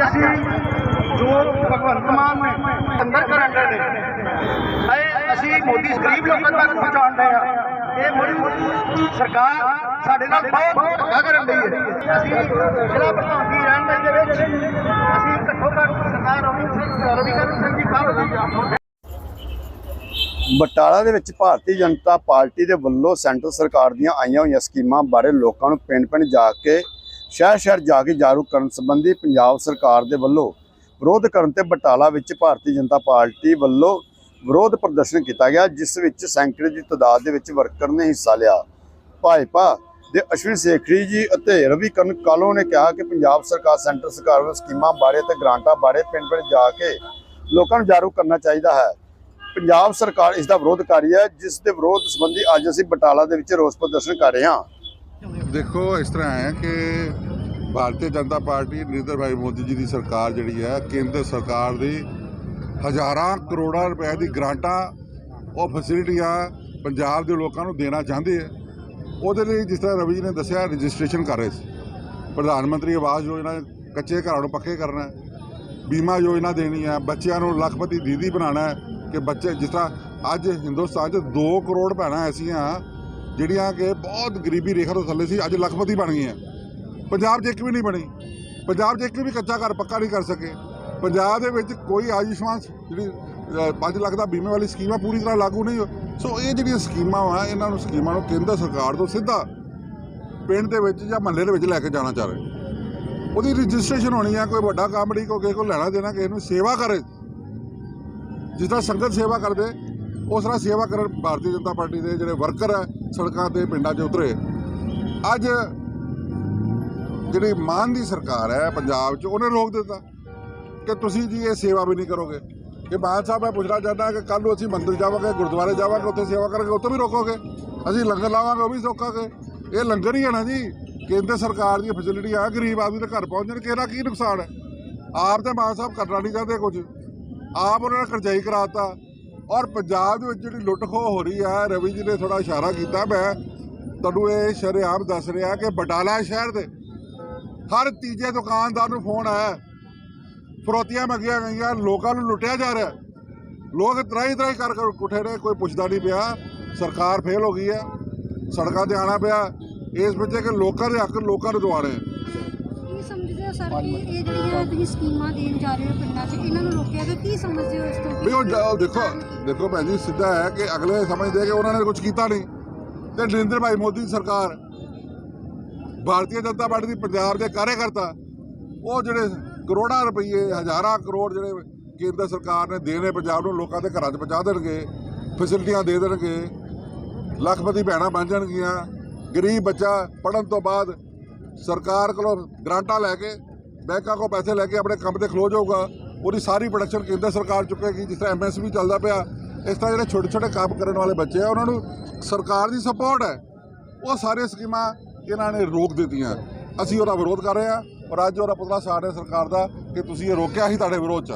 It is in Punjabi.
ਅੱਜ ਅਸੀਂ ਜੋ ਭਗਵੰਤ ਮਾਨ ਨੇ ਅੰਦਰ ਕਰਨ ਦੇ ਨੇ ਅਸੀਂ ਮੋਦੀ ਗਰੀਬ ਲੋਕਾਂ ਤੱਕ ਪਹੁੰਚਾਉਣ ਦੇ ਆ ਇਹ ਮੋਦੀ ਸਰਕਾਰ ਸਾਡੇ ਨਾਲ ਬਹੁਤ ਧੱਕਾ ਕਰਨ ਦੀ ਹੈ। ਅਸੀਂ ਜ਼ਿਲ੍ਹਾ ਪ੍ਰਧਾਨ ਦੀ ਰਹਿਣ ਦੇ ਵਿੱਚ ਅਸੀਂ ਘੱਟੋ ਘੱਟ ਸਰਦਾਰ ਰਵੀ ਸਿੰਘ ਰਵੀਕਰਨ ਸਿੰਘ ਜੀ ਕੱਲ੍ਹ ਬਟਾਲਾ ਦੇ ਵਿੱਚ ਭਾਰਤੀ ਜਨਤਾ ਪਾਰਟੀ ਦੇ ਵੱਲੋਂ ਸੈਂਟਰ ਸਰਕਾਰ ਦੀਆਂ ਆਈਆਂ ਹੋਈਆਂ ਸਕੀਮਾਂ ਬਾਰੇ ਲੋਕਾਂ ਨੂੰ ਪਿੰਡ-ਪਿੰਡ ਜਾ ਕੇ ਸ਼ਹਿਰ-ਸ਼ਹਿਰ ਜਾ ਕੇ ਜਾਗਰੂਕ ਕਰਨ ਸੰਬੰਧੀ ਪੰਜਾਬ ਸਰਕਾਰ ਦੇ ਵੱਲੋਂ ਵਿਰੋਧ ਕਰਨ ਤੇ ਬਟਾਲਾ ਵਿੱਚ ਭਾਰਤੀ ਜਨਤਾ ਪਾਰਟੀ ਵੱਲੋਂ ਵਿਰੋਧ ਪ੍ਰਦਰਸ਼ਨ ਕੀਤਾ ਗਿਆ, ਜਿਸ ਵਿੱਚ ਸੈਂਕੜੇ ਦੀ ਤਾਦਾਦ ਦੇ ਵਿੱਚ ਵਰਕਰ ਨੇ ਹਿੱਸਾ ਲਿਆ। ਭਾਜਪਾ ਦੇ ਅਸ਼ਵਨੀ ਸੇਖਰੀ ਜੀ ਅਤੇ ਰਵੀ ਕਰਨ ਕਾਲੋ ਨੇ ਕਿਹਾ ਕਿ ਪੰਜਾਬ ਸਰਕਾਰ ਸੈਂਟਰ ਸਰਕਾਰ ਵੱਲੋਂ ਸਕੀਮਾਂ ਬਾਰੇ ਤੇ ਗ੍ਰਾਂਟਾਂ ਬਾਰੇ ਪਿੰਡ-ਪਿੰਡ ਜਾ ਕੇ ਲੋਕਾਂ ਨੂੰ ਜਾਗਰੂਕ ਕਰਨਾ ਚਾਹੀਦਾ ਹੈ। ਪੰਜਾਬ ਸਰਕਾਰ ਇਸ ਦਾ ਵਿਰੋਧ ਕਰ ਰਹੀ ਹੈ, ਜਿਸ ਦੇ ਵਿਰੋਧ ਸੰਬੰਧੀ ਅੱਜ ਅਸੀਂ ਬਟਾਲਾ ਦੇ ਵਿੱਚ ਰੋਸ ਪ੍ਰਦਰਸ਼ਨ ਕਰ ਰਹੇ ਹਾਂ। ਦੇਖੋ, ਇਸ ਤਰ੍ਹਾਂ ਹੈ ਕਿ ਭਾਰਤੀ ਜਨਤਾ ਪਾਰਟੀ ਨਰਿੰਦਰ ਭਾਈ ਮੋਦੀ ਜੀ ਦੀ ਸਰਕਾਰ ਜਿਹੜੀ ਹੈ, ਕੇਂਦਰ ਸਰਕਾਰ ਦੀ ਹਜ਼ਾਰਾਂ ਕਰੋੜਾਂ ਰੁਪਏ ਦੀ ਗ੍ਰਾਂਟਾਂ ਉਹ ਫੈਸਿਲਿਟੀਆਂ ਪੰਜਾਬ ਦੇ ਲੋਕਾਂ ਨੂੰ ਦੇਣਾ ਚਾਹੁੰਦੇ ਹੈ। ਉਹਦੇ ਲਈ ਜਿਸ ਤਰ੍ਹਾਂ ਰਵੀ ਜੀ ਨੇ ਦੱਸਿਆ, ਰਜਿਸਟ੍ਰੇਸ਼ਨ ਕਰ ਰਹੇ ਸੀ। ਪ੍ਰਧਾਨ ਮੰਤਰੀ ਆਵਾਸ ਯੋਜਨਾ ਕੱਚੇ ਘਰਾਂ ਨੂੰ ਪੱਕੇ ਕਰਨਾ ਹੈ। ਬੀਮਾ ਯੋਜਨਾ ਦੇਣੀ ਹੈ। ਬੱਚਿਆਂ ਨੂੰ ਲੱਖਪਤੀ ਦੀਦੀ ਬਣਾਉਣਾ ਹੈ ਕਿ ਬੱਚੇ ਜਿਸ ਤਰ੍ਹਾਂ ਅੱਜ ਹਿੰਦੁਸਤਾਨ 'ਚ 2 ਕਰੋੜ ਭੈਣਾਂ ਐਸੀਆਂ ਜਿਹੜੀਆਂ ਕਿ ਬਹੁਤ ਗਰੀਬੀ ਰੇਖਾ ਤੋਂ ਥੱਲੇ ਸੀ, ਅੱਜ ਲੱਖਪਤੀ ਬਣ ਗਈਆਂ। ਪੰਜਾਬ 'ਚ ਇੱਕ ਵੀ ਨਹੀਂ ਬਣੀ। ਪੰਜਾਬ 'ਚ ਇੱਕ ਵੀ ਕੱਚਾ ਘਰ ਪੱਕਾ ਨਹੀਂ ਕਰ ਸਕੇ। ਪੰਜਾਬ ਦੇ ਵਿੱਚ ਕੋਈ ਆਯੁਸ਼ਮਾਨ ਜਿਹੜੀ 5 ਲੱਖ ਦਾ ਬੀਮੇ ਵਾਲੀ ਸਕੀਮ ਆ ਪੂਰੀ ਤਰ੍ਹਾਂ ਲਾਗੂ ਨਹੀਂ ਹੋ, ਸੋ ਇਹ ਜਿਹੜੀਆਂ ਸਕੀਮਾਂ ਆ ਇਹਨਾਂ ਨੂੰ ਸਕੀਮਾਂ ਨੂੰ ਕੇਂਦਰ ਸਰਕਾਰ ਤੋਂ ਸਿੱਧਾ ਪਿੰਡ ਦੇ ਵਿੱਚ ਜਾਂ ਮਹੱਲੇ ਦੇ ਵਿੱਚ ਲੈ ਕੇ ਜਾਣਾ ਚਾਹ ਰਹੇ। ਉਹਦੀ ਰਜਿਸਟ੍ਰੇਸ਼ਨ ਹੋਣੀ ਆ, ਕੋਈ ਵੱਡਾ ਕੰਮ ਨਹੀਂ, ਕੋਈ ਕਿਸੇ ਕੋਲ ਲੈਣਾ ਦੇਣਾ, ਕਿਸੇ ਨੂੰ ਸੇਵਾ ਕਰੇ। ਜਿਸ ਤਰ੍ਹਾਂ ਸੰਗਤ ਸੇਵਾ ਕਰਦੇ ਉਸ ਤਰ੍ਹਾਂ ਸੇਵਾ ਕਰਨ ਭਾਰਤੀ ਜਨਤਾ ਪਾਰਟੀ ਦੇ ਜਿਹੜੇ ਵਰਕਰ ਹੈ ਸੜਕਾਂ ਤੇ ਪਿੰਡਾਂ 'ਚ ਉਤਰੇ। ਅੱਜ ਜਿਹੜੀ ਮਾਨ ਦੀ ਸਰਕਾਰ ਹੈ ਪੰਜਾਬ 'ਚ, ਉਹਨੇ ਰੋਕ ਦਿੱਤਾ ਕਿ ਤੁਸੀਂ ਜੀ ਇਹ ਸੇਵਾ ਵੀ ਨਹੀਂ ਕਰੋਗੇ। ਇਹ ਮਾਨ ਸਾਹਿਬ, ਮੈਂ ਪੁੱਛਣਾ ਚਾਹੁੰਦਾ ਕਿ ਕੱਲ ਨੂੰ ਅਸੀਂ ਮੰਦਿਰ ਜਾਵਾਂਗੇ, ਗੁਰਦੁਆਰੇ ਜਾਵਾਂਗੇ, ਉੱਥੇ ਸੇਵਾ ਕਰਾਂਗੇ, ਉੱਥੇ ਵੀ ਰੋਕੋਗੇ? ਅਸੀਂ ਲੰਗਰ ਲਾਵਾਂਗੇ, ਉਹ ਵੀ ਰੋਕਾਂਗੇ। ਇਹ ਲੰਗਰ ਹੀ ਹੈ ਨਾ ਜੀ। ਕੇਂਦਰ ਸਰਕਾਰ ਦੀਆਂ ਫੈਸਿਲਿਟੀਆਂ ਆ, ਗਰੀਬ ਆਦਮੀ ਦੇ ਘਰ ਪਹੁੰਚਣ ਕਿਹੜਾ ਕੀ ਨੁਕਸਾਨ ਹੈ? ਆਪ ਤੇ ਮਾਨ ਸਾਹਿਬ ਕਰਨਾ ਨਹੀਂ ਚਾਹਦੇ ਕੁਝ। ਆਪ ਉਹਨਾਂ ਨੇ ਕਰਜ਼ਾਈ ਕਰਾਤਾ ਔਰ ਪੰਜਾਬ ਦੇ ਵਿੱਚ ਜਿਹੜੀ ਲੁੱਟ ਖੋਹ ਹੋ ਰਹੀ ਹੈ, ਰਵੀ ਜੀ ਨੇ ਥੋੜਾ ਇਸ਼ਾਰਾ ਕੀਤਾ, ਮੈਂ ਤੁਹਾਨੂੰ ਇਹ ਸ਼ਰੇਆਮ ਦੱਸ ਰਿਹਾ ਕਿ ਬਟਾਲਾ ਸ਼ਹਿਰ ਦੇ ਹਰ ਤੀਜੇ ਦੁਕਾਨਦਾਰ ਨੂੰ ਫੋਨ ਆਇਆ ਫਰੋਤੀਆਂ ਮੰਗੀਆਂ ਗਈਆਂ, ਲੋਕਾਂ ਨੂੰ ਲੁੱਟਿਆ ਜਾ ਰਿਹਾ ਲੋਕ ਤਰਾਈ ਤਰਾਈ ਕਰ ਕਰ ਉੱਠੇ ਨੇ, ਕੋਈ ਪੁੱਛਦਾ ਨਹੀਂ ਪਿਆ। ਸਰਕਾਰ ਫੇਲ ਹੋ ਗਈ ਹੈ, ਸੜਕਾਂ ਤੇ ਆਣਾ ਪਿਆ। ਇਸ ਵਿੱਚ ਕਿ ਲੋਕਾਂ ਦੇ ਹੱਕ ਲੋਕਾਂ ਨੂੰ ਦਿਵਾਣੇ ਸਮਝਦੇ ਹੋ ਸਰ ਕਿ ਇਹ ਜਿਹੜੀਆਂ ਤੁਸੀਂ ਸਕੀਮਾਂ ਦੇਣ ਜਾ ਰਹੇ ਹੋ ਪਿੰਡਾਂ 'ਚ ਇਹਨਾਂ ਨੂੰ ਰੋਕਿਆ ਗਿਆ? ਕੀ ਸਮਝਦੇ ਹੋ ਇਸ ਤੋਂ? ਵੀ ਉਹ ਜਾ- ਉਹ ਦੇਖੋ ਦੇਖੋ ਭੈਣ ਜੀ ਸਿੱਧਾ ਹੈ ਕਿ ਅਗਲੇ ਸਮਝਦੇ ਕਿ ਉਹਨਾਂ ਨੇ ਕੁਝ ਕੀਤਾ ਨਹੀਂ। ਤੇ ਨਰਿੰਦਰ ਭਾਈ ਮੋਦੀ ਦੀ ਸਰਕਾਰ ਭਾਰਤੀ ਜਨਤਾ ਪਾਰਟੀ ਦੀ ਪੰਜਾਬ ਦੇ ਕਾਰਜਕਰਤਾ ਉਹ ਜਿਹੜੇ ਕਰੋੜਾਂ ਰੁਪਏ ਹਜ਼ਾਰਾਂ ਕਰੋੜ ਜਿਹੜੇ ਕੇਂਦਰ ਸਰਕਾਰ ਨੇ ਦੇਣੇ ਪੰਜਾਬ ਨੂੰ ਲੋਕਾਂ ਦੇ ਘਰਾਂ 'ਚ ਪਹੁੰਚਾ ਦੇਣਗੇ ਫੈਸਿਲਿਟੀਆਂ ਦੇ ਦੇਣਗੇ ਲੱਖਪਤੀ ਭੈਣਾਂ ਬਣ ਜਾਣਗੀਆਂ ਗਰੀਬ ਬੱਚਾ ਪੜਨ ਤੋਂ ਬਾਅਦ ਸਰਕਾਰ ਕੋਲੋਂ ਗ੍ਰਾਂਟਾਂ ਲੈ ਕੇ, ਬੈਂਕਾਂ ਕੋਲ ਪੈਸੇ ਲੈ ਕੇ ਆਪਣੇ ਕੰਮ ਤੇ ਖਲੋ ਜਾਊਗਾ, ਉਹਦੀ ਸਾਰੀ ਪ੍ਰੋਡਕਸ਼ਨ ਕੇਂਦਰ ਸਰਕਾਰ ਚੁੱਕੇਗੀ, ਜਿਸ ਤਰ੍ਹਾਂ ਐਮਐਸਪੀ ਚੱਲਦਾ ਪਿਆ। ਇਸ ਤਰ੍ਹਾਂ ਜਿਹੜੇ ਛੋਟੇ ਛੋਟੇ ਕੰਮ ਕਰਨ ਵਾਲੇ ਬੱਚੇ ਆ, ਉਹਨਾਂ ਨੂੰ ਸਰਕਾਰ ਦੀ ਸਪੋਰਟ ਹੈ। ਉਹ ਸਾਰੇ ਸਕੀਮਾਂ ਇਹਨਾਂ ਨੇ ਰੋਕ ਦਿੱਤੀਆਂ। ਅਸੀਂ ਉਹਦਾ ਵਿਰੋਧ ਕਰ ਰਹੇ ਹਾਂ ਔਰ ਅੱਜ ਉਹਦਾ ਪੁਤਲਾ ਸਾਡੇ ਸਰਕਾਰ ਦਾ ਕਿ ਤੁਸੀਂ ਇਹ ਰੋਕਿਆ ਹੀ ਤੁਹਾਡੇ ਵਿਰੋਧ 'ਚ।